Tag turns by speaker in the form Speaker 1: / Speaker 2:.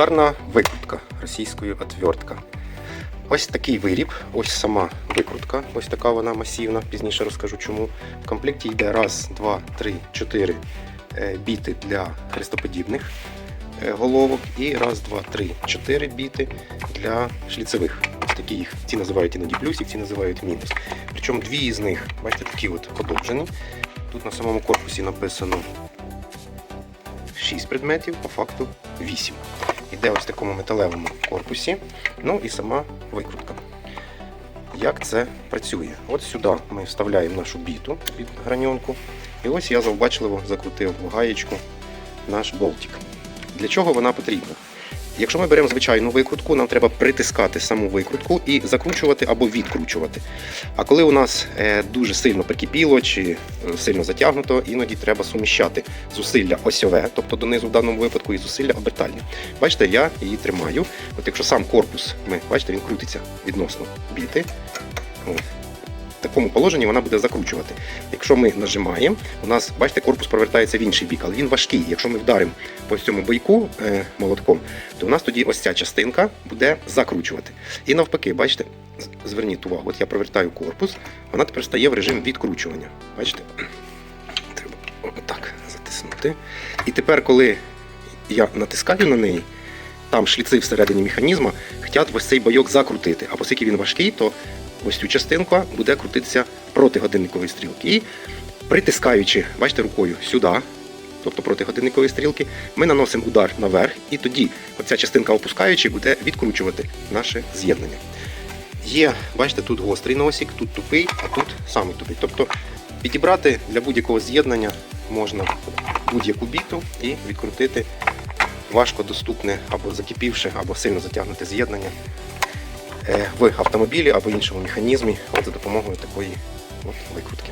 Speaker 1: Ударна викрутка російською отвертка. Ось такий виріб, ось сама викрутка, ось така вона масивна, пізніше розкажу чому. В комплекті йде раз, два, три, чотири е, біти для хрестоподібних е, головок і раз, два, три, чотири біти для шліцевих. Ось такі їх. Ці називають іноді плюсик, ці називають мінус. Причому дві з них, бачите, такі от подовжені. Тут на самому корпусі написано 6 предметів, по факту 8. Іде ось в такому металевому корпусі. Ну і сама викрутка. Як це працює? От сюди ми вставляємо нашу біту під граньонку. І ось я завбачливо закрутив в гаєчку наш болтик. Для чого вона потрібна? Якщо ми беремо звичайну викрутку, нам треба притискати саму викрутку і закручувати або відкручувати. А коли у нас е, дуже сильно прикипіло чи е, сильно затягнуто, іноді треба суміщати зусилля осьове, тобто донизу в даному випадку, і зусилля обертальні. Бачите, я її тримаю. От якщо сам корпус, ми бачите, він крутиться відносно біти. От. В такому положенні вона буде закручувати. Якщо ми нажимаємо, у нас, бачите, корпус провертається в інший бік, але він важкий. Якщо ми вдаримо по цьому бойку е, молотком, то у нас тоді ось ця частинка буде закручувати. І навпаки, бачите, зверніть увагу, от я провертаю корпус, вона тепер стає в режим відкручування. Бачите? Треба отак затиснути. І тепер, коли я натискаю на неї, там шліци всередині механізму хочуть ось цей бойок закрутити. А оскільки він важкий, то ось цю частинку буде крутитися проти годинникової стрілки. І притискаючи, бачите, рукою сюди, тобто проти годинникової стрілки, ми наносимо удар наверх, і тоді оця частинка опускаючи буде відкручувати наше з'єднання. Є, бачите, тут гострий носик, тут тупий, а тут самий тупий. Тобто підібрати для будь-якого з'єднання можна будь-яку біту і відкрутити важко доступне або закипівше, або сильно затягнуте з'єднання е, в автомобілі або іншому механізмі от за допомогою такої от викрутки.